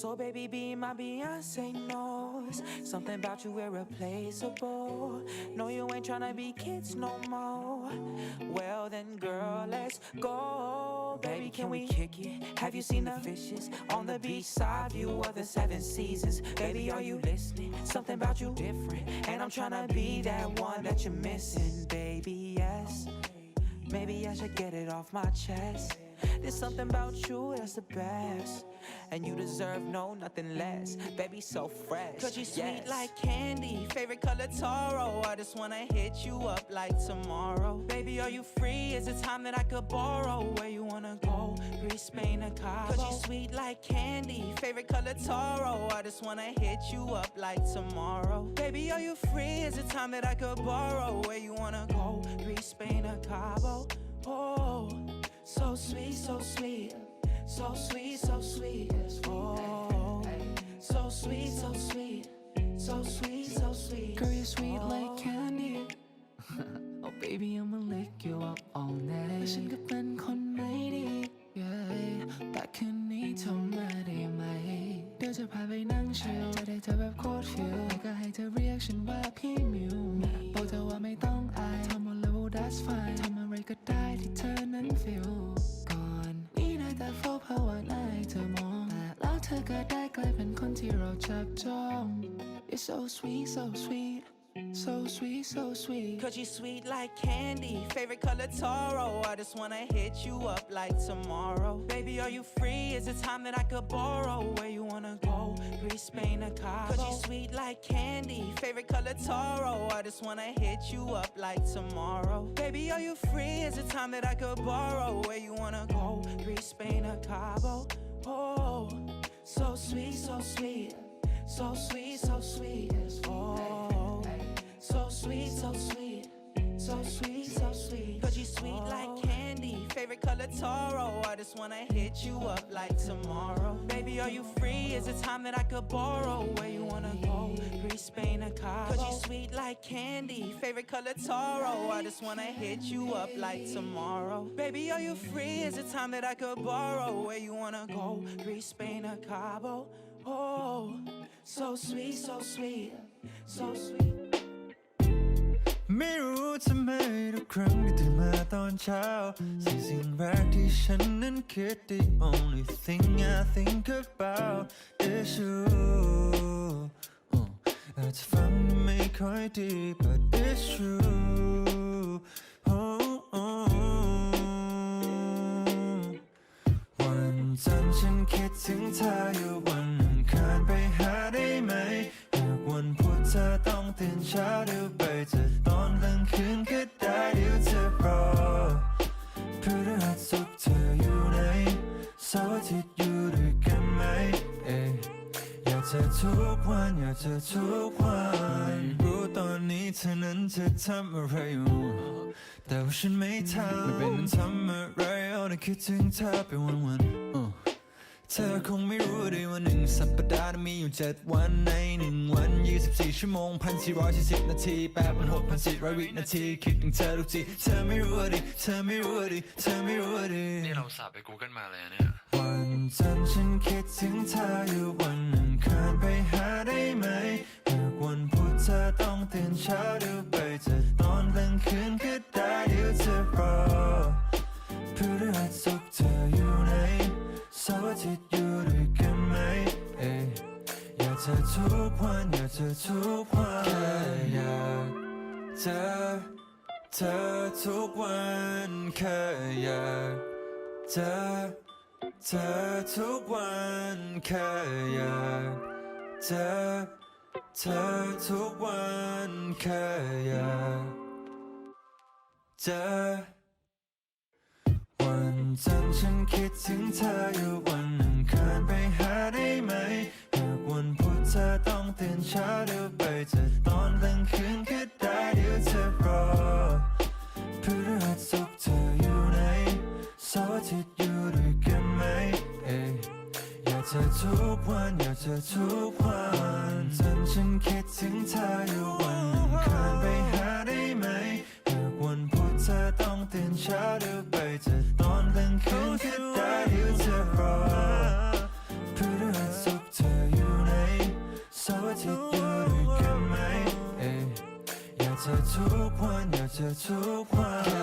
So baby, be my Beyonce knows something about you irreplaceable. No, you ain't tryna be kids no more. Well then, girl, let's go. Baby, can we kick it? Have you seen the fishes on the beach side view of the seven seasons? Baby, are you listening? Something about you different, and I'm tryna be that one that you're missing, baby. Yes. Maybe I should get it off my chest. There's something about you that's the best. And you deserve no nothing less. Baby, so fresh. Cause you sweet Yes. like candy. Favorite color Toro. I just wanna hit you up like tomorrow. Baby, are you free? Is it time that I could borrow? Where you wanna go? Greece, Spain, or Cabo? Cause you sweet like candy. Favorite color Toro. I just wanna hit you up like tomorrow. Baby, are you free? Is it time that I could borrow? Where you wanna go? Greece, Spain, or Cabo? Oh, so sweet, so sweet. So sweet, so sweet. ก็ได้กลายเป็นคนที่เราจับจ้อง You're so sweet so sweet so sweet so sweet Cause you sweet like candy. Favorite color Toro. I just wanna hit you up like tomorrow. Baby, are you free? Is it time that I could borrow? Where you wanna go? Greece, Spain, or Cabo? Cause you sweet like candy. Favorite color Toro. I just wanna hit you up like tomorrow. Baby, are you free? Is it time that I could borrow? Where you wanna go? Greece, Spain, or Cabo? Oh, so sweet, so sweet. So sweet, so sweet. Oh, so sweet, so sweet. Color Toro. I just wanna hit you up like tomorrow. Baby, are you free? Is it time that I could borrow? Where you wanna go? Greece, Spain, or Cabo? Cause you sweet like candy. Favorite color Toro. I just wanna hit you up like tomorrow. Baby, are you free? Is it time that I could borrow? Where you wanna go? Greece, Spain, or Cabo? Oh, so sweet, so sweet. So sweet. ไม่รู้ทำไมทุกครั้งที่ตื่นมาตอนเช้า สิ่งสิ่งแรกที่ฉันนั้นคิด The only thing I think about is you อาจจะฟังไม่ค่อยดี but it's true oh, oh. วันจันทร์ฉันคิดถึงเธออยู่วัน ตื่นเช้าเดี๋ยวไปจะตอนกลางคืนก็ได้เดี๋ยวจะรอพฤหัสศุกร์เธออยู่ไหนเสาร์อาทิตย์อยู่ด้วยกันไหมเอ้ยอยากเจอทุกวันอยากเจอทุกวันรู้ตอนนี้เธอนั้นจะทำอะไรอยู่ แต่ว่าฉันไม่ทำไม่เป็นทำอะไรเอาแต่คิดถึงเธอไปวันวันๆ uh เธอคงไม่รู้ดีว่าหนึ่งสัปดาห์มีอยู่เจ็ดวันในหนึ่งวันยี่สิบสี่ชั่วโมงพันสี่ร้อยสี่สิบนาทีแปดพันหกพันสี่ร้อยวินาที คิดถึงเธอทุกทีเธอไม่รู้ดิเธอไม่รู้ดิเธอไม่รู้ดินี่เราสาบไป Google มาเลยอะเนี่ย วันจันทร์ฉันคิดถึงเธออยู่วันอังคารไปหาได้ไหมหากวันพุธเธอต้องตื่นเช้าเดี๋ยวไปจะตอนกลางคืนก็ได้ ทุกวันอยากเจอทุกวันแค่อยากเจอเธอทุกวันแค่อยากเจอเธอทุกวันแค่อยากเจอเธอทุกวันแค่อยากเจอวันจันทร์ฉันคิดถึงเธออยู่วันอังคารไปหาได้ไหมหากวัน เธอต้องตื่นเช้าเดี๋ยวไปจะตอนกลางคืนก็ได้เดี๋ยวจะรอพฤหัสศุกร์เธออยู่ไหนเสาร์อาทิตย์อยู่ด้วยกันไหมเอ้ยอยากเจอทุกวันอยากเจอทุกวันจันฉันคิดถึงเธออยู่วันอังคารไปหาได้ไหมหากวันพุธเธอต้องตื่นเช้าเดี๋ยวไปจะตอนกลางคืนก็ได้เดี๋ยว เธอทุกวัน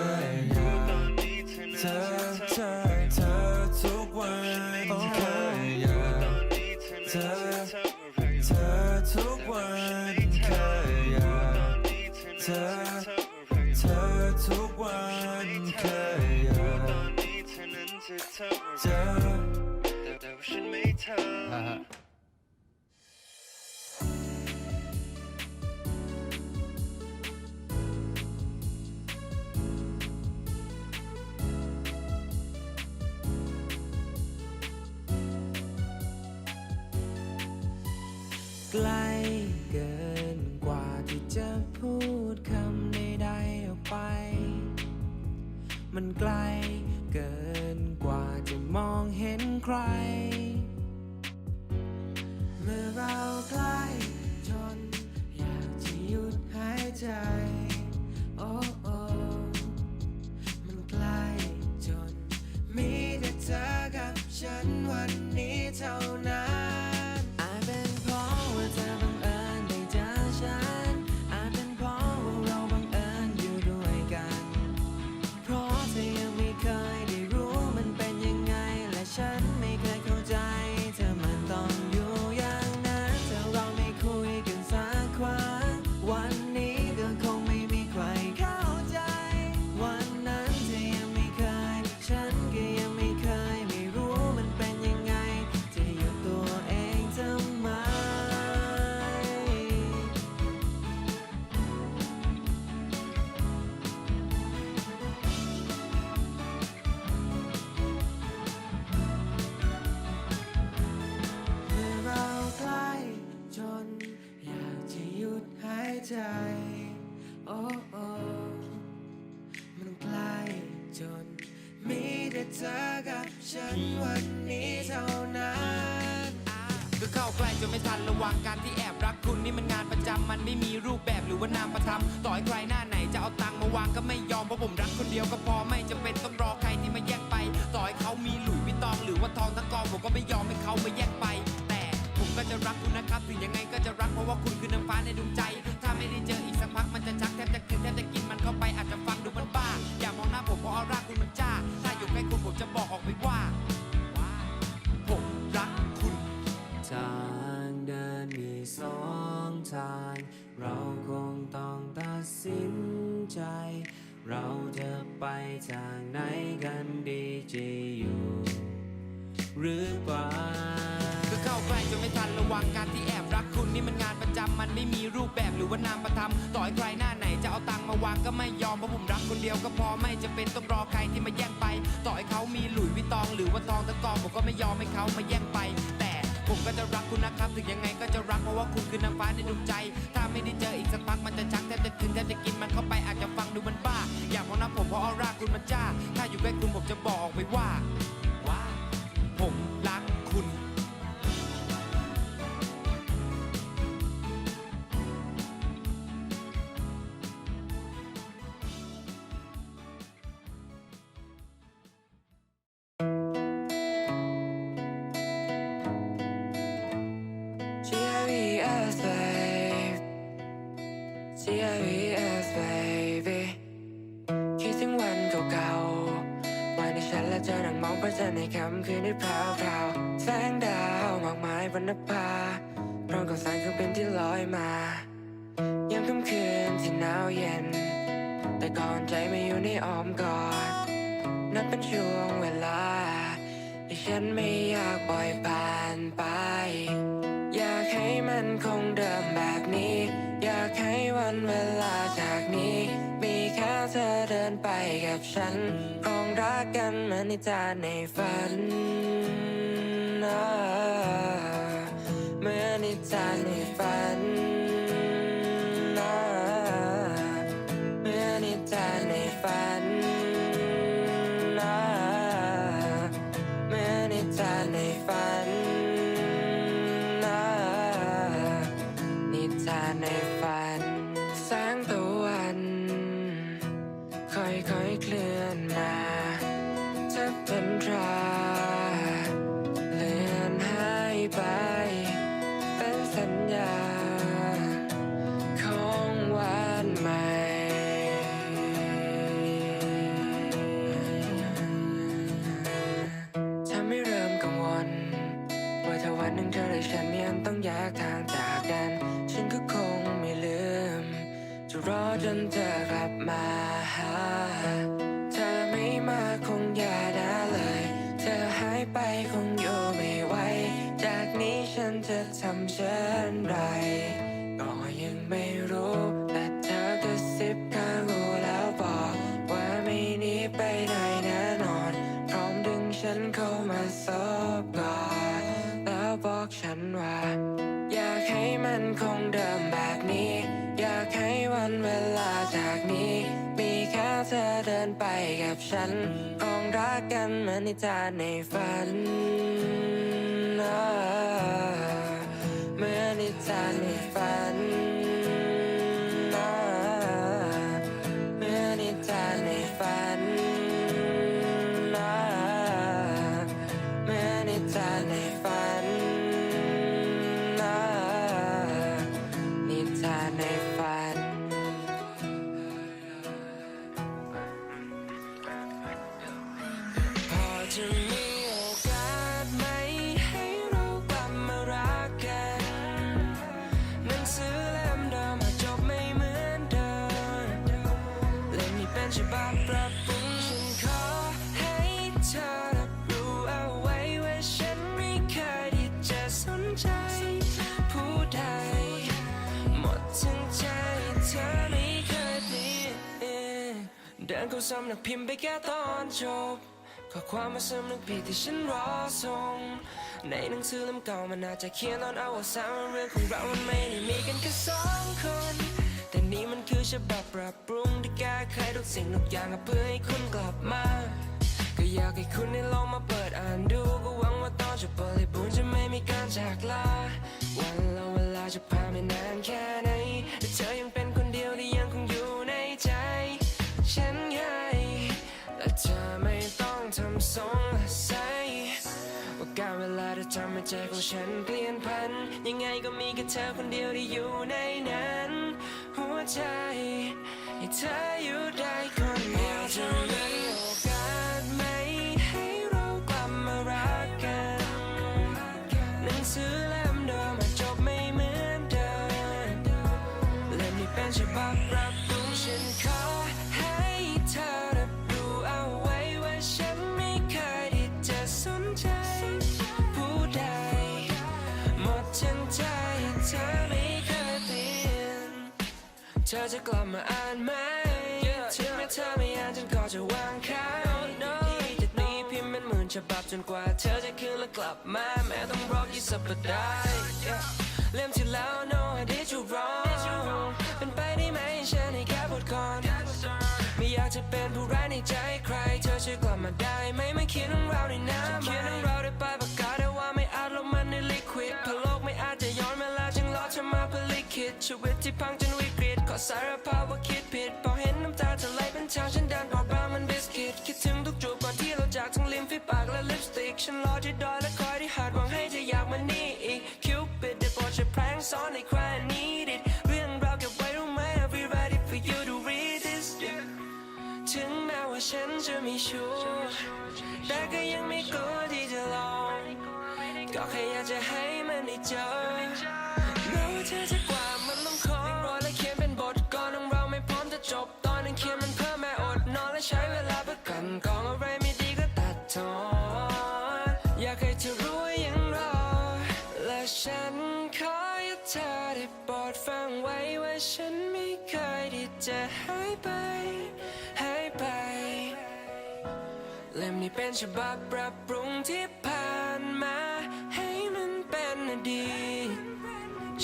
มันไกล เกินกว่าจะมองเห็นใคร ก็เข้าใกล้จนไม่ทันระวังการที่แอบรักคุณนี่มันงานประจำมันไม่มีรูปแบบหรือว่านามประทับต่อให้ใครหน้าไหนจะเอาตังค์มาวางก็ไม่ยอมเพราะผมรักคนเดียวก็พอไม่จำเป็นต้องรอใครที่มาแย่งไป ต่อให้เขามีหลุยวิตองหรือว่าทองทั้งกองผมก็ไม่ยอมให้เขามาแย่งไป แต่ผมก็จะรักคุณนะครับถึงยังไงก็จะรักเพราะว่าคุณคือน้ำฟ้าในดวงใจ ถ้าไม่ได้เจออีกสักพักมันจะชักแทบจะคืนแทบจะกินมันเข้าไปอาจจะฟังดูมันบ้าอย่ามองหน้าผมเพราะออร่าคุณมันจ้าถ้าอยู่ใกล้คุณผมจะบอกออกไปว่ว่า ทางเราคงต้องตัดสินใจ เราจะไปทางไหนกันดีจะอยู่ หรือไปก็เข้าใกล้จนไม่ทันระวังการที่แอบรักคุณนี่มันงานประจำมันไม่มีรูปแบบหรือว่านามประทับต่อให้ใครหน้าไหนจะเอาตังค์มาวางก็ไม่ยอมเพราะผมรักคนเดียวก็พอไม่จะเป็นต้องรอใครที่มาแย่งไป ต่อให้เขามีหลุยวิตตองหรือว่าทองตะกองผมก็ไม่ยอมให้เขามาแย่งไป แต่ ผมก็จะรักคุณนะครับ ถึงยังไงก็จะรักเพราะว่าคุณคือนางฟ้าในดวงใจ ถ้าไม่ได้เจออีกสักพักมันจะชักแทบจะคืนแทบจะกินมันเข้าไปอาจจะฟังดูมันบ้า อยากมองหน้าผมเพราะออร่าคุณมันจ้า ถ้าอยู่ใกล้คุณผมจะบอกออกไปว่าว่า ธอนั่งมองพระจันทร์ในค่ำคืนที่พราวพราวๆแสงดาวมากมายบนนภาพร้อมกับแสงเครื่องบินที่ลอยมายามค่ำคืนที่หนาวเย็น แต่ก่อนใจไม่อยู่ในอ้อมกอด นับเป็นช่วงเวลาที่ฉันไม่อยากปล่อยผ่านไป อยากให้มันคง นไปกับฉันคงรักกันเหมือนในจานในฝันเหมือนในจานในฝัน เข้ามาซบกอดแล้วบอกฉันว่า อยากให้มันคงเดิมแบบนี้ อยากให้วันเวลาจากนี้ มีแค่เธอเดินไปกับฉัน คงรักกันเหมือนนิทานในฝันเหมือนนิทานในฝัน เดินเข้าสำนักพิมพ์ไปแค่ตอนจบข้อความมาสำนึกผิดที่ฉันรอส่งในหนังสือเล่มเก่ามันอาจจะเขียนตอนเอาว่าสามเรื่องของเรามันไม่ได้มีกันแค่สองคน แต่นี่มันคือฉบับปรับปรุงที่แก้ไขทุกสิ่งทุกอย่างเพื่อให้คุณกลับมา ก็อยากให้คุณได้ลองมาเปิดอ่านดูก็หวังว่าตอนจบบริบูรณ์จะไม่มีการจากลาวันและเวลาจะผ่านไม่นานแค่ไหนแต่เธอยังเป็น ลาจะทำใจของฉันเปลี่ยนพัน ยังไงก็มีแค่เธอคนเดียวที่อยู่ในนั้น หัวใจให้เธออยู่ได้คนเดียวเท่านั้น เธอจะกลับมาอ่านไหมถึงแม้เธอไม่อ่านฉันก็จะวางข้างที่จะตีพิมพ์เป็นหมื่นฉบับจนกว่า เธอจะคืนและกลับมาแม้ต้องรอกี่สัปดาห์ Yeah เล่มที่แล้ว no I did you wrong เป็นไปได้ไหมฉันให้แค่บทก่อนไม่อยากจะเป็นผู้ร้ายในใจใคร เธอช่วยกลับมาได้ไหมไม่เขียนเรื่องราวในน้ำเขียนเรื่องราวด้วยปลายปากกาแต่ว่าไม่อาจลงมันในลิควิดเพราะโลกไม่อาจจะย้อนเวลาจึงรอเธอมาเพื่อลิขิตชีวิตที่พังจนวิกฤตขอ สารภาพว่าคิดผิด พอเห็นน้ำตาจะไหลเป็นทางฉันดันออกมามันบิสกิต คิดถึงทุกจูบก่อนที่เราจากทั้งลิ้มฝีปากและลิปสติก ฉันรอที่ดอยและคอยที่หาดหวังให้เธออยากมานี่อีกคิวปิดได้โปรดช่วยแพร่งซ้อนในใคร need it เรื่องราวเก็บไว้รู้ไหม I'll be ready for you to read this yeah. ถึงแม้ว่าฉันจะไม่ชัวร์แต่ก็ยังไม่กลัวที่จะลอง ก็แค่อยากจะให้มันได้เจอแม้ว่าเธอจะกว่ กองอะไรไม่ดีก็ตัดทอนอยากให้เธอรู้ว่ายังรอ และฉันขอให้เธอได้โปรดฟังไว้ว่าฉันไม่เคยที่จะหายไปหายไป เล่มนี้เป็นฉบับปรับปรุงที่ผ่านมา ให้มันเป็นอดีต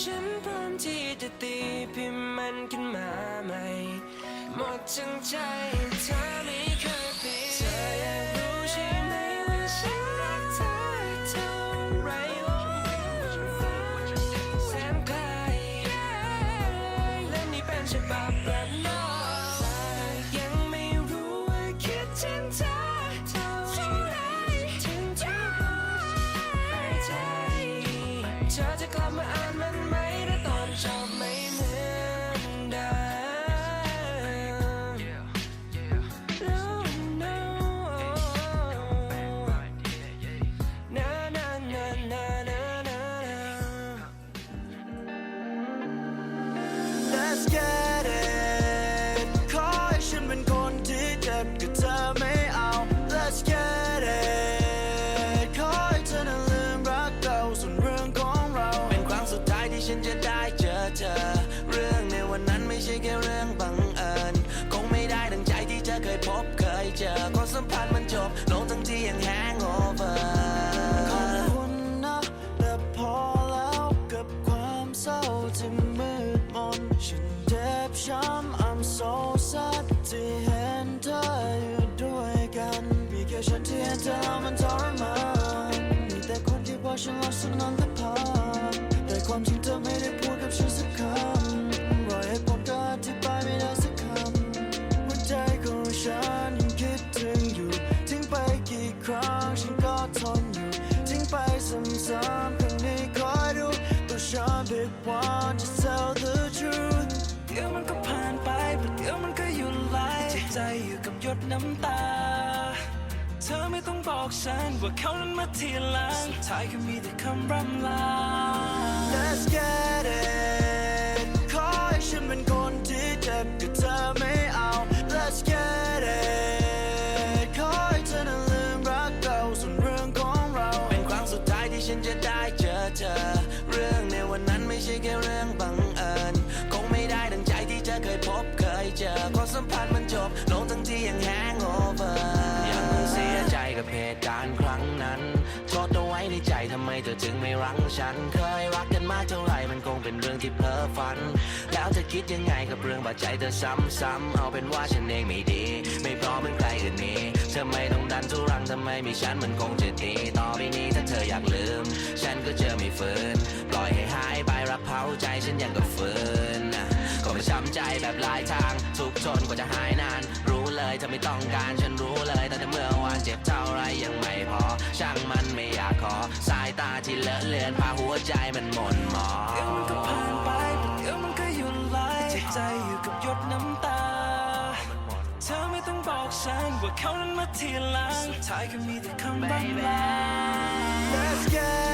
ฉันพร้อมที่จะตีพิมพ์มันขึ้นมาใหม่ หมดทั้งใจเธอไม่เคย something they call you Don't show big one, just tell the truth เดี๋ยวมันก็ผ่านไปประเดี๋ยวมันก็อยู่ไหลใจอยู่กับหยดน้ำตา เธอไม่ต้องบอกฉันว่าเขานั้นมาทีหลังท้ายก็มีแต่คำรำลา Let's get it ไม่รังฉัน เคยรักกันมากเท่าไหร่มันคงเป็นเรื่องที่เพ้อฝัน แล้วเธอคิดยังไงกับเรื่องบาดใจเธอซ้ำๆเอาเป็นว่าฉันเองไม่ดี ไม่พร้อมเหมือนใครอื่นนี้เธอไม่ต้องดันทุรังทำไมมีฉันมันคงจะดีต่อไปนี้ถ้าเธออยากลืม ฉันก็เจอไม่ฝืนปล่อยให้หายไปรักเผาใจฉันยังกับฝืนนก็ไม่ช้ำใจแบบหลายทางทุกทนกว่าจะหายนาน รู้เลยเธอไม่ต้องการฉันรู้เลยแต่เมื่อวานเจ็บเท่าไรยังไม่พอ ช่างมันไม่อยากขอ ตาที่เลอะเลือนพาหัวใจมันหม่นหมองเดี๋ยวมันก็ผ่านไปเดี๋ยวมันก็หยุดไหลจิตใจอยู่กับหยดน้ำตา เธอไม่ต้องบอกฉันว่าเขานั้นมาทีหลังสุดท้ายก็มีแต่คำร่ำลา Let's get